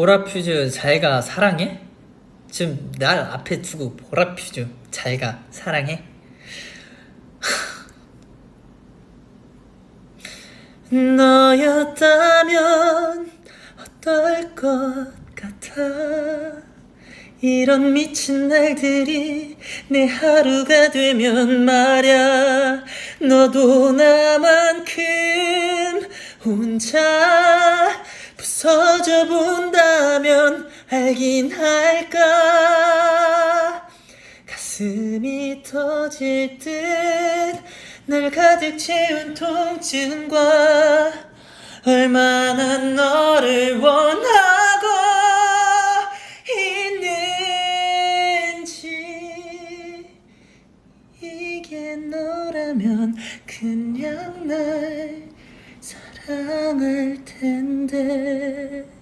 보라퓨즈 잘가 사랑해? 지금 날 앞에 두고 보라퓨즈 잘가 사랑해? 너였다면 어떨 것 같아 이런 미친 날들이 내 하루가 되면 말야 너도 나만큼 혼자 부서져 본다 어쩌면 알긴 할까? 가슴이 터질 듯 날 가득 채운 통증과 얼마나 너를 원하고 있는지. 이게 너라면 그냥 날 사랑할 텐데.